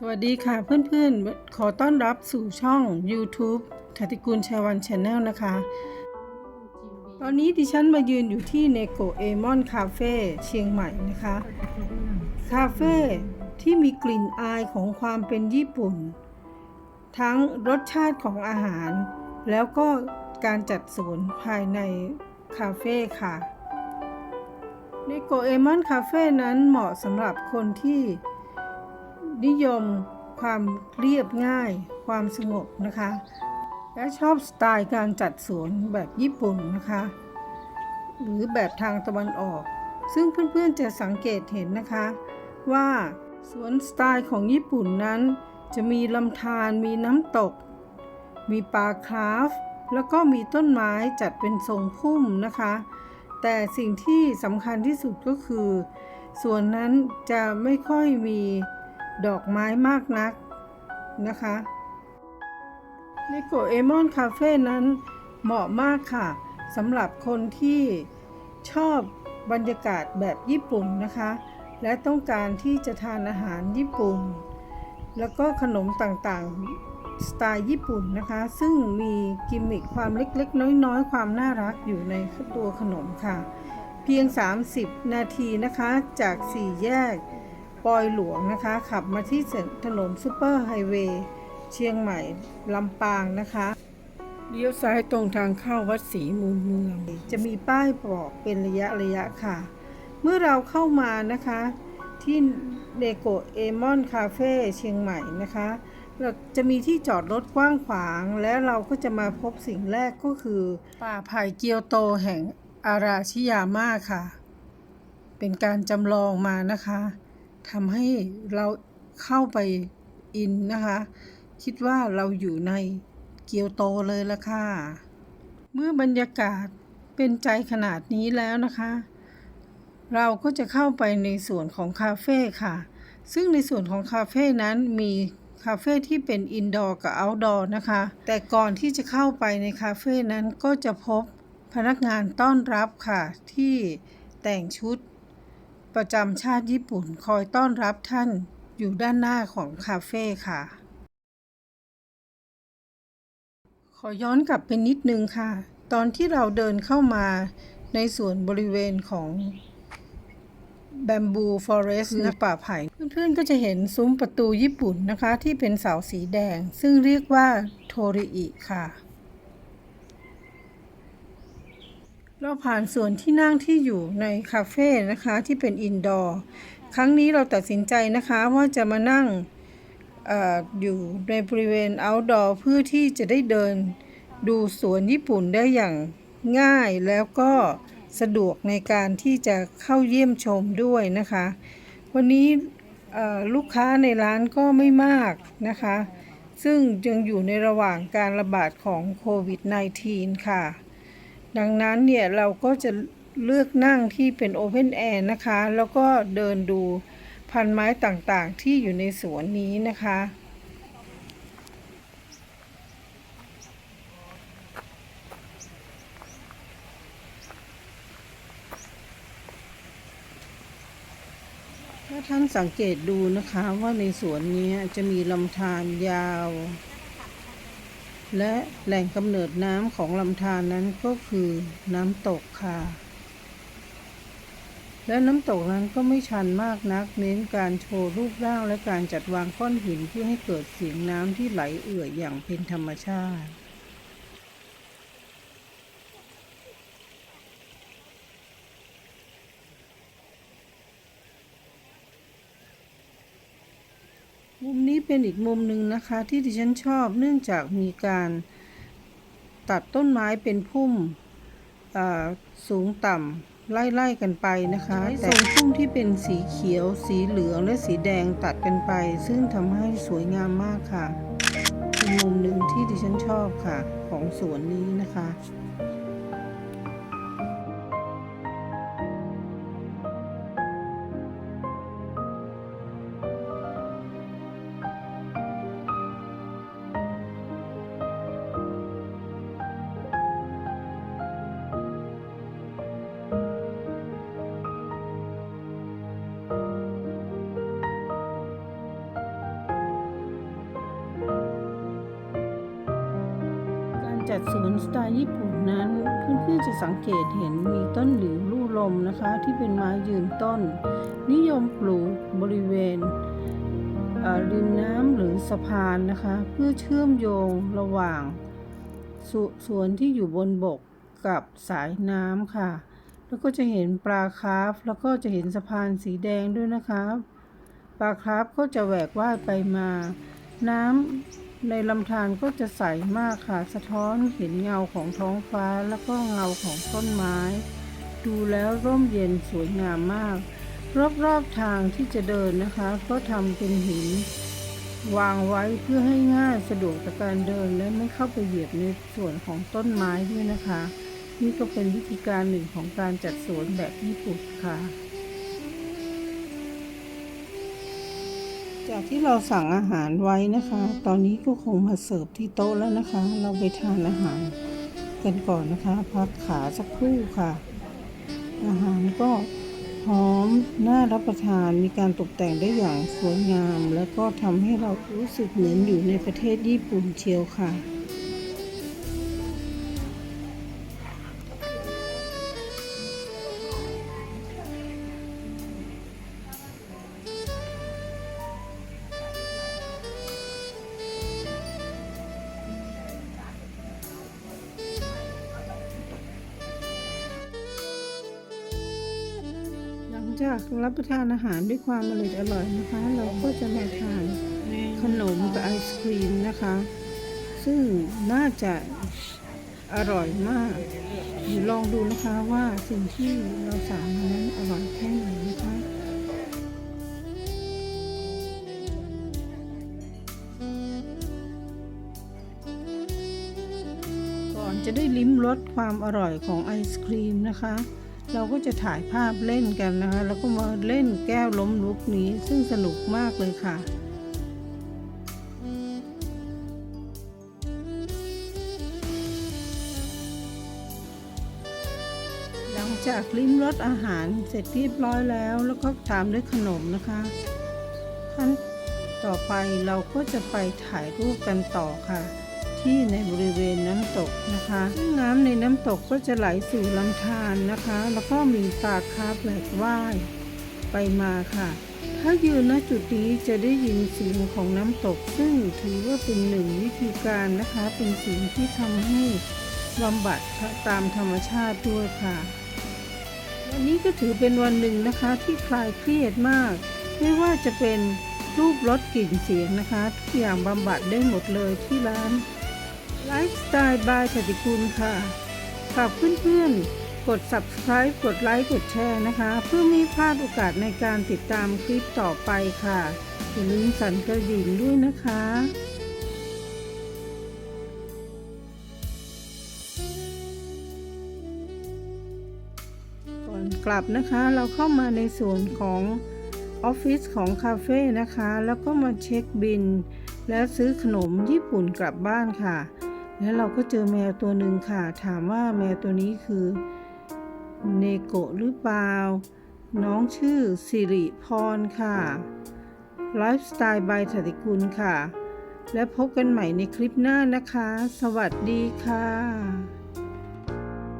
สวัสดีค่ะเพื่อนๆ ขอต้อนรับสู่ช่อง YouTube ทติกุลชาวันชาแนลนะคะ ตอนนี้ดิฉันมายืนอยู่ที่เนโกเอมอนคาเฟ่เชียงใหม่นะคะ คาเฟ่ที่มีกลิ่นอายของความเป็นญี่ปุ่น ทั้งรสชาติของอาหาร แล้วก็การจัดสวนภายในคาเฟ่ค่ะเนโกเอมอนคาเฟ่นั้นเหมาะสำหรับคนที่ นิยมความเรียบง่าย ความสงบนะคะ และชอบสไตล์การจัดสวนแบบญี่ปุ่นนะคะ หรือแบบทางตะวันออก ซึ่งเพื่อนๆจะสังเกตเห็นนะคะ ว่าสวนสไตล์ของญี่ปุ่นนั้น จะมีลำธารมีน้ำตก มีปลาคราฟ แล้วก็มีต้นไม้จัดเป็นทรงพุ่มนะคะ แต่สิ่งที่สำคัญที่สุดก็คือ สวนนั้นจะไม่ค่อยมี ดอกไม้มากนักนะคะในโกเอมอนคาเฟ่นั้นเหมาะมากค่ะสำหรับคนที่ชอบบรรยากาศแบบญี่ปุ่นนะคะ และต้องการที่จะทานอาหารญี่ปุ่น แล้วก็ขนมต่างๆ สไตล์ญี่ปุ่นนะคะ ซึ่งมีกิมมิคความเล็กๆ น้อยๆ ความน่ารักอยู่ในตัวขนมค่ะ เพียง 30 นาทีนะคะจาก 4 แยก ปอยหลวงนะคะ ขับมาที่ถนนซูเปอร์ไฮเวย์เชียงใหม่ลำปางนะคะเลี้ยวซ้ายตรงทางเข้าวัดศรีมูลเมือง จะมีป้ายบอกเป็นระยะระยะค่ะ เมื่อเราเข้ามานะคะ ที่เดโกเอมอนคาเฟ่เชียงใหม่นะคะเราจะมีที่จอดรถกว้างขวาง และเราก็จะมาพบสิ่งแรกก็คือ ป่าไผ่เกียวโตแห่งอาราชิยาม่าค่ะ เป็นการจำลองมานะคะ ทำให้เราเข้าไปอินนะคะ คิดว่าเราอยู่ในเกียวโตเลยละค่ะ เมื่อบรรยากาศเป็นใจขนาดนี้แล้วนะคะ เราก็จะเข้าไปในส่วนของคาเฟ่ค่ะ ซึ่งในส่วนของคาเฟ่นั้นมีคาเฟ่ที่เป็นอินดอร์กับเอาท์ดอร์นะคะ แต่ก่อนที่จะเข้าไปในคาเฟ่นั้นก็จะพบพนักงานต้อนรับค่ะ ที่แต่งชุด ประจำชาติญี่ปุ่นคอยต้อนรับท่านอยู่ด้านหน้าของคาเฟ่ค่ะ ขอย้อนกลับไปนิดนึงค่ะ ตอนที่เราเดินเข้ามาในส่วนบริเวณของแบมบูฟอเรสต์นะป่าไผ่เพื่อนๆก็จะเห็นซุ้มประตูญี่ปุ่นนะคะ ที่เป็นเสาสีแดง ซึ่งเรียกว่าโทริอิค่ะ เราผ่านส่วนที่นั่งที่อยู่ในคาเฟ่นะคะที่เป็นอินดอร์ ครั้งนี้เราตัดสินใจนะคะว่าจะมานั่งออยู่ในบริเวณ outdoor เพื่อที่จะได้เดินดูสวนญี่ปุ่นได้อย่างง่ายแล้วก็สะดวกในการที่จะเข้าเยี่ยมชมด้วยนะคะ วันนี้ลูกค้าในร้านก็ไม่มากนะคะ ซึ่งยังอยู่ในระหว่างการระบาดของโควิด -19 ค่ะ ดังนั้นเนี่ยเราก็จะเลือกนั่งที่เป็นโอเพนแอร์นะคะ แล้วก็เดินดูพันไม้ต่างๆที่อยู่ในสวนนี้นะคะถ้าท่านสังเกตดูนะคะว่าในสวนนี้จะมีลำธารยาว และแหล่งกำเนิดน้ำของลำธารนั้นก็คือน้ำตกค่ะ และน้ำตกนั้นก็ไม่ชันมากนัก เน้นการโชว์รูปร่างและการจัดวางก้อนหินเพื่อให้เกิดเสียงน้ำที่ไหลเอื่อยอย่างเป็นธรรมชาติ มุมนี้ เป็นอีกมุมหนึ่งนะคะที่ดิฉันชอบเนื่องจากมีการตัดต้นไม้เป็นพุ่มสูงต่ำไล่ๆกันไปนะคะแต่พุ่มที่เป็นสีเขียว สีเหลืองและสีแดงตัดกันไป ซึ่งทำให้สวยงามมากค่ะ เป็นมุมหนึ่งที่ดิฉันชอบค่ะ ของสวนนี้นะคะ จัดสวนสไตล์ญี่ปุ่นนั้นเพื่อนๆจะสังเกตเห็นมีต้นหลิวลู่ลมนะคะที่เป็นไม้ยืนต้น นิยมปลูกบริเวณริมน้ำหรือสะพานนะคะเพื่อเชื่อมโยงระหว่างสสวนที่อยู่บนบกกับสายน้ำค่ะ แล้วก็จะเห็นปลาคร์ฟแล้วก็จะเห็นสะพานสีแดงด้วยนะคะปลาคร์ฟก็จะแหวกว่ายไปมา น้ำ ในลำธารก็จะใสมากค่ะ สะท้อนเห็นเงาของท้องฟ้าแล้วก็เงาของต้นไม้ ดูแล้วร่มเย็นสวยงามมาก รอบๆทางที่จะเดินนะคะ ก็ทำเป็นหิน วางไว้เพื่อให้ง่ายสะดวกต่อการเดินและไม่เข้าไปเหยียบในส่วนของต้นไม้ด้วยนะคะ นี่ก็เป็นวิธีการหนึ่งของการจัดสวนแบบญี่ปุ่นค่ะ จากที่เราสั่งอาหารไว้นะคะ ตอนนี้ก็คงมาเสิร์ฟที่โต๊ะแล้วนะคะ เราไปทานอาหารกันก่อนนะคะ พักขาสักครู่ค่ะ อาหารก็หอมน่ารับประทานมีการตกแต่งได้อย่างสวยงาม แล้วก็ทำให้เรารู้สึกเหมือนอยู่ในประเทศญี่ปุ่นเชียวค่ะ จากรับประทานอาหารด้วยความอร่อยอร่อยนะคะ เราก็จะมาทานขนมกับไอศครีมนะคะ ซึ่งน่าจะอร่อยมากเดี๋ยวลองดูนะคะว่าสิ่งที่เราสั่งนั้นอร่อยแค่ไหนนะคะก่อนจะได้ลิ้มรสความอร่อยของไอศครีมนะคะ เราก็จะถ่ายภาพเล่นกันนะคะ แล้วก็มาเล่นแก้วล้มลุกนี้ ซึ่งสนุกมากเลยค่ะหลังจากลิ้มรสอาหารเสร็จเรียบร้อยแล้ว แล้วก็ตามด้วยขนมนะคะขั้นต่อไปเราก็จะไปถ่ายรูปกันต่อค่ะ ที่ในบริเวณน้ำตกนะคะ ซึ่งน้ำในน้ำตกก็จะไหลสู่ลำธารนะคะ แล้วก็มีปลาคาร์ฟแหวกว่ายไปมาค่ะ ถ้ายืนณจุดนี้จะได้ยินเสียงของน้ำตก ซึ่งถือว่าเป็นหนึ่งวิธีการนะคะ เป็นสิ่งที่ทำให้บำบัดตามธรรมชาติด้วยค่ะวันนี้ก็ถือเป็นวันหนึ่งนะคะที่คลายเครียดมาก ไม่ว่าจะเป็นรูปรสกลิ่นเสียงนะคะทุกอย่างบำบัดได้หมดเลยที่ร้าน ไลฟ์สไตล์บายสติคุณค่ะฝากเพื่อนๆ กด subscribe กดไลค์ กดแชร์นะคะ เพื่อไม่พลาดโอกาสในการติดตามคลิปต่อไปค่ะ อย่าลืมสั่นกระดิ่งด้วยนะคะก่อนกลับนะคะเราเข้ามาในส่วนของออฟฟิศของคาเฟ่นะคะ แล้วก็มาเช็คบิน แล้วซื้อขนมญี่ปุ่นกลับบ้านค่ะ แล้วเราก็เจอแมวตัวหนึ่งค่ะ ถามว่าแมวตัวนี้คือเนโกะหรือเปล่า น้องชื่อสิริพรค่ะไลฟ์สไตล์บายสติกุลค่ะ และพบกันใหม่ในคลิปหน้านะคะ สวัสดีค่ะ